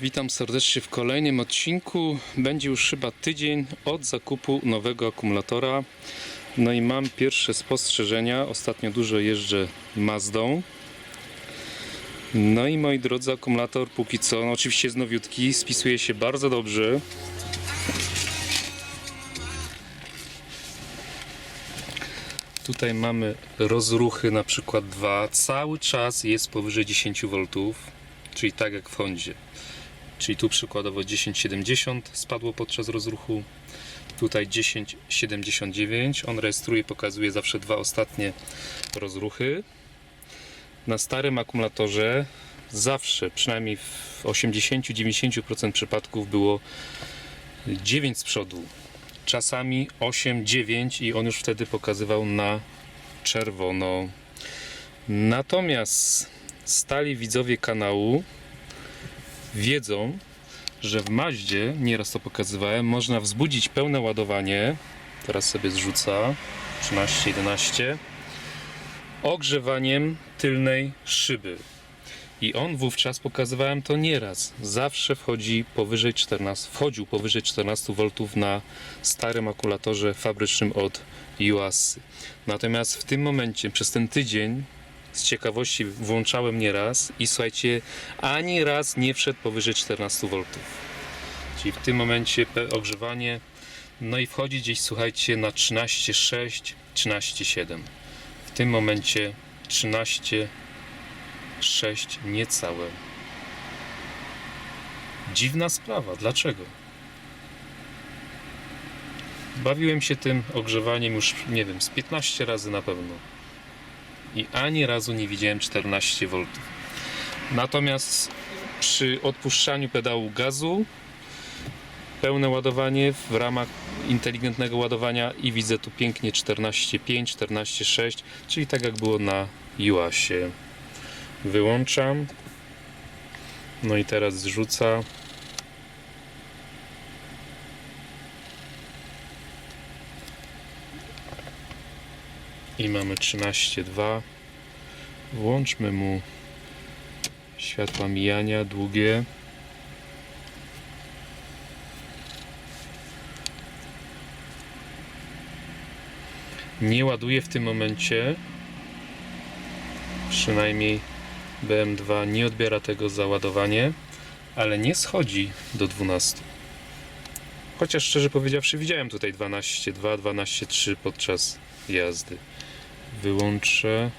Witam serdecznie w kolejnym odcinku. Będzie już chyba tydzień od zakupu nowego akumulatora. No i mam pierwsze spostrzeżenia. Ostatnio dużo jeżdżę Mazdą. No i moi drodzy, akumulator póki co, no oczywiście jest nowiutki, spisuje się bardzo dobrze. Tutaj mamy rozruchy na przykład 2. Cały czas jest powyżej 10 V, czyli tak jak w Hondzie. Czyli tu przykładowo 1070 spadło podczas rozruchu. Tutaj 1079. On rejestruje, pokazuje zawsze dwa ostatnie rozruchy. Na starym akumulatorze zawsze, przynajmniej w 80-90% przypadków było 9 z przodu. Czasami 8, 9 i on już wtedy pokazywał na czerwono. Natomiast stali widzowie kanału wiedzą, że w Maździe, nieraz to pokazywałem, można wzbudzić pełne ładowanie. Teraz sobie zrzuca 13-11 ogrzewaniem tylnej szyby. I on wówczas pokazywałem to nieraz. Zawsze wchodzi powyżej 14, wchodził powyżej 14 V na starym akumulatorze fabrycznym od Yuasy. Natomiast w tym momencie, przez ten tydzień, z ciekawości włączałem nieraz i słuchajcie, ani raz nie wszedł powyżej 14 V. Czyli w tym momencie ogrzewanie, no i wchodzi gdzieś, słuchajcie, na 13,6, 13,7. W tym momencie 13,6 niecałe. Dziwna sprawa, dlaczego? Bawiłem się tym ogrzewaniem już, nie wiem, z 15 razy na pewno i ani razu nie widziałem 14 V. Natomiast przy odpuszczaniu pedału gazu pełne ładowanie w ramach inteligentnego ładowania i widzę tu pięknie 14.5, 14.6, czyli tak jak było na Juasie. Wyłączam. No i teraz zrzuca. I mamy 13.2 włączmy mu światła mijania długie. Nie ładuje w tym momencie. Przynajmniej BM2 nie odbiera tego za ładowanie ale nie schodzi do 12 chociaż szczerze powiedziawszy widziałem tutaj 12.2, 12.3 podczas jazdy wyłączę.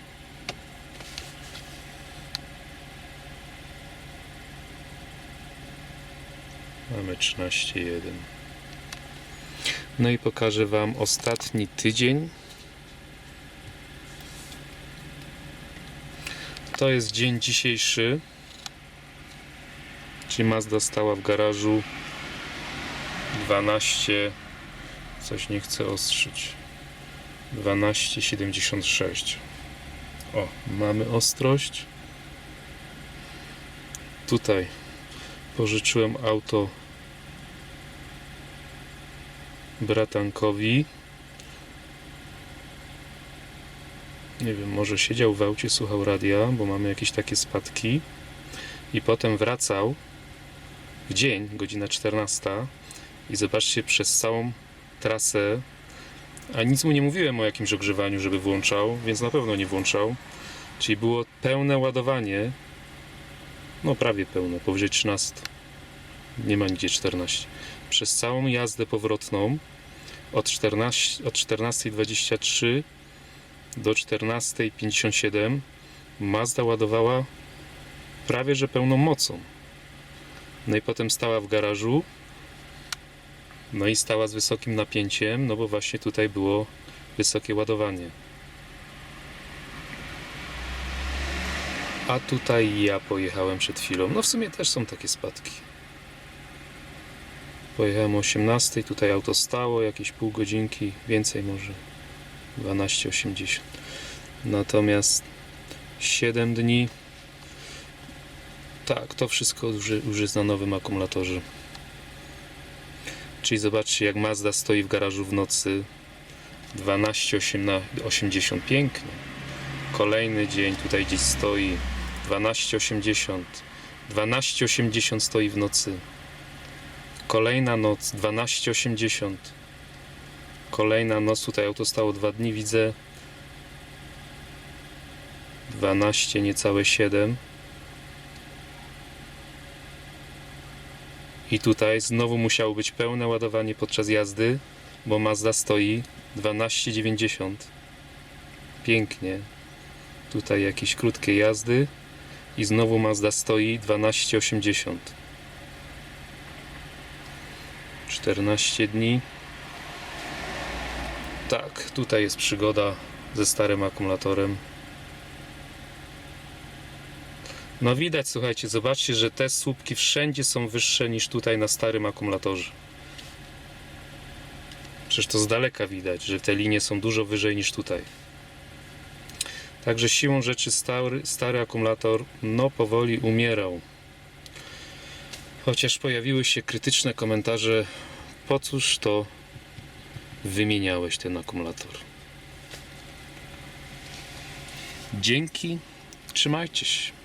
Mamy 13.1. No i pokażę Wam ostatni tydzień. To jest dzień dzisiejszy. Czyli Mazda stała w garażu 12. Coś nie chcę ostrzyć. 12,76. O, mamy ostrość. Tutaj pożyczyłem auto bratankowi. Nie wiem, może siedział w aucie, słuchał radia, bo mamy jakieś takie spadki. I potem wracał w dzień, godzina 14. I zobaczcie, przez całą trasę a nic mu nie mówiłem o jakimś ogrzewaniu, żeby włączał, więc na pewno nie włączał. Czyli było pełne ładowanie. No prawie pełne, powyżej 13. Nie ma nigdzie 14. Przez całą jazdę powrotną od 14 od 14.23 do 14.57 Mazda ładowała prawie że pełną mocą. No i potem stała w garażu no i stała z wysokim napięciem, no bo właśnie tutaj było wysokie ładowanie. A tutaj ja pojechałem przed chwilą. No w sumie też są takie spadki. Pojechałem o 18, tutaj auto stało jakieś pół godzinki, więcej może 12,80. Natomiast 7 dni tak, to wszystko już, już jest na nowym akumulatorze. Czyli zobaczcie, jak Mazda stoi w garażu w nocy 12,80 pięknie. Kolejny dzień tutaj gdzieś stoi 12,80 12,80 stoi w nocy. Kolejna noc 12,80. Kolejna noc, tutaj auto stało dwa dni, widzę 12, niecałe 7. I tutaj znowu musiało być pełne ładowanie podczas jazdy, bo Mazda stoi 12,90. Pięknie. Tutaj jakieś krótkie jazdy i znowu Mazda stoi 12,80. 14 dni. Tak, tutaj jest przygoda ze starym akumulatorem. No widać, słuchajcie, zobaczcie, że te słupki wszędzie są wyższe niż tutaj na starym akumulatorze. Przecież to z daleka widać, że te linie są dużo wyżej niż tutaj. Także siłą rzeczy stary, stary akumulator no powoli umierał. Chociaż pojawiły się krytyczne komentarze, po cóż to wymieniałeś ten akumulator. Dzięki, trzymajcie się.